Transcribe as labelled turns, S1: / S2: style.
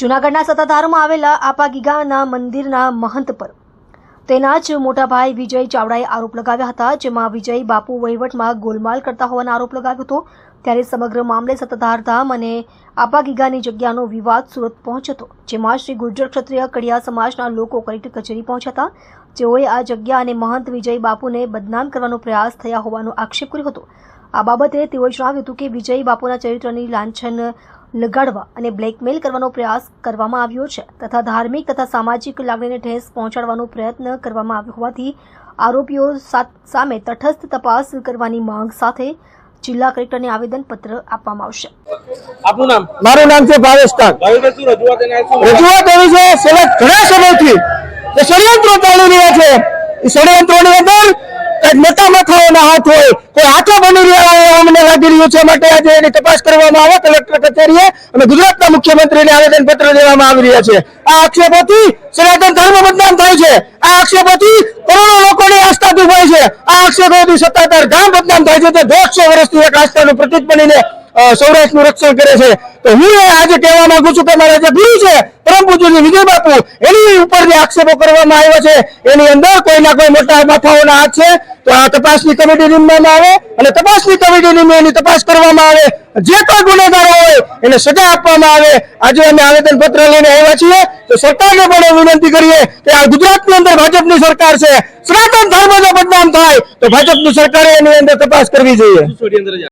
S1: જૂનાગઢના સત્તાધારમાં આવેલા આપા ગીગાના મંદિરના મહંત પર. તેના જ મોટા ભાઈ વિજય ચાવડાએ આરોપ લગાવ્યા હતા, જેમાં વિજય બાપુ વહીવટમાં ગોલમાલ કરતા હોવાનો આરોપ લગાવ્યો હતો. ત્યારે સમગ્ર મામલે સત્તાધારધામ અને આપા ગીગાની જગ્યાનો વિવાદ સુરત પહોંચ્યો હતો, જેમાં શ્રી ગુર્જર ક્ષત્રિય કડિયા સમાજના લોકો કલેક્ટર કચેરી પહોંચ્યા હતા. જેઓએ આ જગ્યા અને મહંત વિજય બાપુને બદનામ કરવાનો પ્રયાસ થયા હોવાનો આક્ષેપ કર્યો હતો. આ બાબતે તેઓએ જણાવ્યું હતું કે વિજય બાપુના ચરિત્રની લાંછન લગાડવા અને બ્લેકમેલ કરવાનો પ્રયાસ કરવામાં આવ્યો છે તથા ધાર્મિક તથા સામાજિક લાગણીને ઠેસ પહોંચાડવાનો પ્રયત્ન કરવામાં આવ્યો હોવાથી આરોપીઓ સામે તટસ્થ તપાસ કરવાની માંગ સાથે જિલ્લા કલેક્ટરને આવેદનપત્ર આપવામાં આવશે.
S2: આપનું નામ?
S3: મારું નામ છે ભાવેશ
S2: રજૂઆત
S3: એવી છે છેલ્લા ઘણા સમયથી. કે ષડયંત્રો ચાલી રહ્યા છે. એ ષડયંત્રોની અંદર કંઈક મોટા માથાઓના હાથ હોય કોઈ હાથો બની રહ્યા છે માટે આજે એની તપાસ કરવામાં આવે, કલેક્ટર કચેરીએ અને ગુજરાતના મુખ્યમંત્રીને આવેદનપત્ર દેવામાં આવી રહ્યા છે. આ આક્ષેપોથી સનાતન ધર્મ બદનામ થાય છે. આ આક્ષેપોથી કરોડો લોકોની આસ્થા દુભાય છે. આ આક્ષેપોથી સત્તાધાર ગામ બદનામ થાય છે. તે દોઢસો વર્ષથી એક આસ્થાનું પ્રતિક બનીને સૌરાષ્ટ્રનું રક્ષણ કરે છે. તો હું એ આજે કહેવા માંગુ છું કે મારા જે ગુરુ છે, પરમ પૂજ્ય વિજય બાપુ, એની ઉપર જે આક્ષેપો કરવામાં આવ્યા છે, એની અંદર કોઈના કોઈ મોટા માથાઓના હાથ છે, તો આ તપાસની કમિટી નીમવામાં આવે અને તપાસની કમિટી નીમે તપાસ કરવામાં આવે. જે કોઈ ગુનેગારો હોય, એને સજા આપવામાં આવે. આજે અમે આવેદન પત્ર લઈને આવ્યા છીએ. તો સરકારને પણ વિનંતી કરીએ કે આ ગુજરાતની અંદર ભાજપની સરકાર છે, સનાતન ધર્મનો બદનામ થાય, તો ભાજપની સરકારે એની અંદર તપાસ કરવી જોઈએ.